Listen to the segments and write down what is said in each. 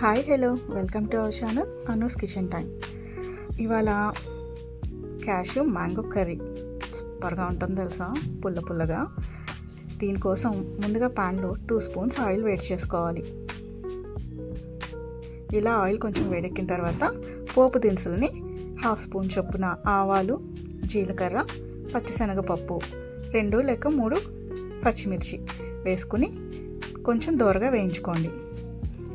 Hi hello welcome to our channel Anu's kitchen time ఇవాళ cashew mango curry. సూపర్గా ఉంటుంది తెలుసా? పుల్ల పుల్లగా. దీనికోసం ముందుగా ప్యాన్లో టూ స్పూన్స్ ఆయిల్ వేడి చేసుకోవాలి. ఇలా ఆయిల్ కొంచెం వేడెక్కిన తర్వాత పోపు దినుసులని హాఫ్ స్పూన్ చొప్పున ఆవాలు జీలకర్ర పచ్చిశనగపప్పు రెండు లేక మూడు పచ్చిమిర్చి వేసుకుని కొంచెం దూరగా వేయించుకోండి.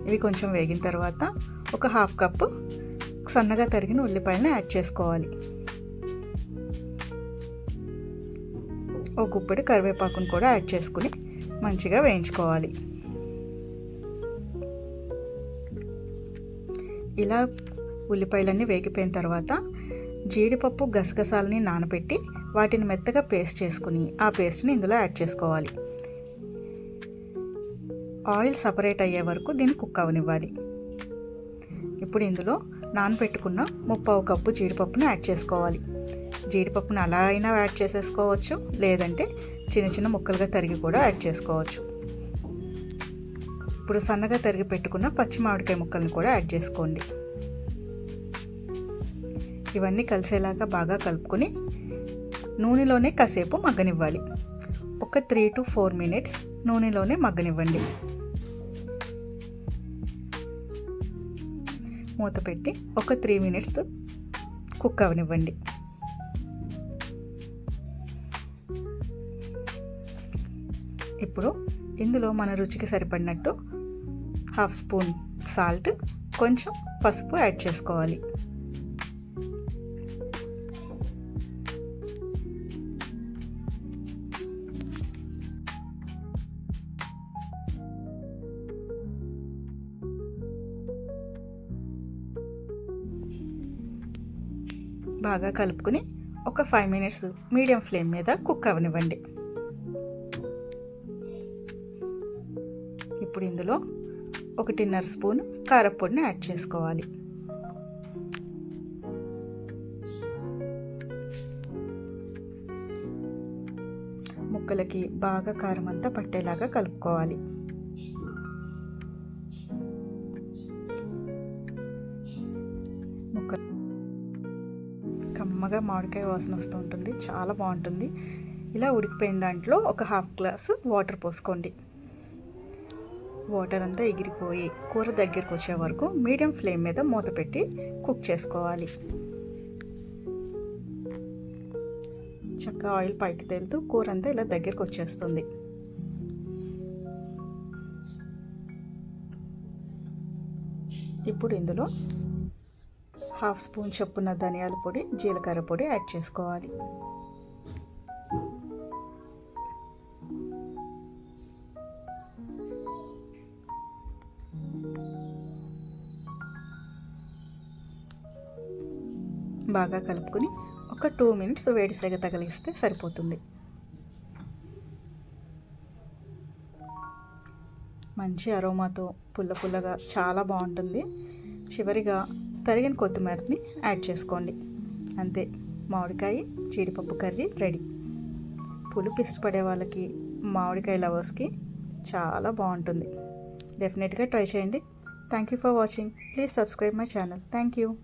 ఇవి కొంచెం వేగిన తర్వాత ఒక హాఫ్ కప్పు సన్నగా తరిగిన ఉల్లిపాయలను యాడ్ చేసుకోవాలి. ఒక గుప్పెడు కరివేపాకును కూడా యాడ్ చేసుకుని మంచిగా వేయించుకోవాలి. ఇలా ఉల్లిపాయలన్నీ వేగిపోయిన తర్వాత జీడిపప్పు గసగసాలని నానబెట్టి వాటిని మెత్తగా పేస్ట్ చేసుకుని ఆ పేస్ట్ని ఇందులో యాడ్ చేసుకోవాలి. ఆయిల్ సపరేట్ అయ్యే వరకు దీన్ని కుక్ అవనివ్వాలి. ఇప్పుడు ఇందులో నానబెట్టుకున్న ముప్పావు కప్పు జీడిపప్పును యాడ్ చేసుకోవాలి. జీడిపప్పును అలా అయినా యాడ్ చేసేసుకోవచ్చు లేదంటే చిన్న చిన్న ముక్కలుగా తరిగి కూడా యాడ్ చేసుకోవచ్చు. ఇప్పుడు సన్నగా తరిగి పెట్టుకున్న పచ్చి మామిడికాయ ముక్కలను కూడా యాడ్ చేసుకోండి. ఇవన్నీ కలిసేలాగా బాగా కలుపుకొని నూనెలోనే కాసేపు మగ్గనివ్వాలి. ఒక త్రీ టు ఫోర్ మినిట్స్ నూనెలోనే మగ్గనివ్వండి. మూత పెట్టి ఒక త్రీ మినిట్స్ కుక్ అవనివ్వండి. ఇప్పుడు ఇందులో మన రుచికి సరిపడినట్టు హాఫ్ స్పూన్ సాల్ట్ కొంచెం పసుపు యాడ్ చేసుకోవాలి. బాగా కలుపుకుని ఒక ఫైవ్ మినిట్స్ మీడియం ఫ్లేమ్ మీద కుక్ అవనివ్వండి. ఇప్పుడు ఇందులో ఒకటిన్నర స్పూన్ కారపొడిని యాడ్ చేసుకోవాలి. ముక్కలకి బాగా కారం అంతా పట్టేలాగా కలుపుకోవాలి. ముక్క కమ్మగా మామిడికాయ వాసన వస్తూ ఉంటుంది. చాలా బాగుంటుంది. ఇలా ఉడికిపోయిన దాంట్లో ఒక హాఫ్ గ్లాసు వాటర్ పోసుకోండి. వాటర్ అంతా ఎగిరిపోయి కూర దగ్గరికి వచ్చే వరకు మీడియం ఫ్లేమ్ మీద మూత పెట్టి కుక్ చేసుకోవాలి. చక్కగా ఆయిల్ పైకి తేలుతూ కూర అంతా ఇలా దగ్గరికి వచ్చేస్తుంది. ఇప్పుడు ఇందులో హాఫ్ స్పూన్ చొప్పున ధనియాల పొడి జీలకర్ర పొడి యాడ్ చేసుకోవాలి. బాగా కలుపుకొని ఒక టూ మినిట్స్ వేడి సెగ తగిలిస్తే సరిపోతుంది. మంచి అరోమాతో పుల్ల పుల్లగా చాలా బాగుంటుంది. చివరిగా తరిగిన కొత్తిమీరని యాడ్ చేసుకోండి. అంతే మామిడికాయ జీడిపప్పు కర్రీ రెడీ. పులుపు ఇష్టపడే వాళ్ళకి మామిడికాయ లవర్స్కి చాలా బాగుంటుంది. డెఫినెట్గా ట్రై చేయండి. Thank you for watching. Please subscribe my channel. Thank you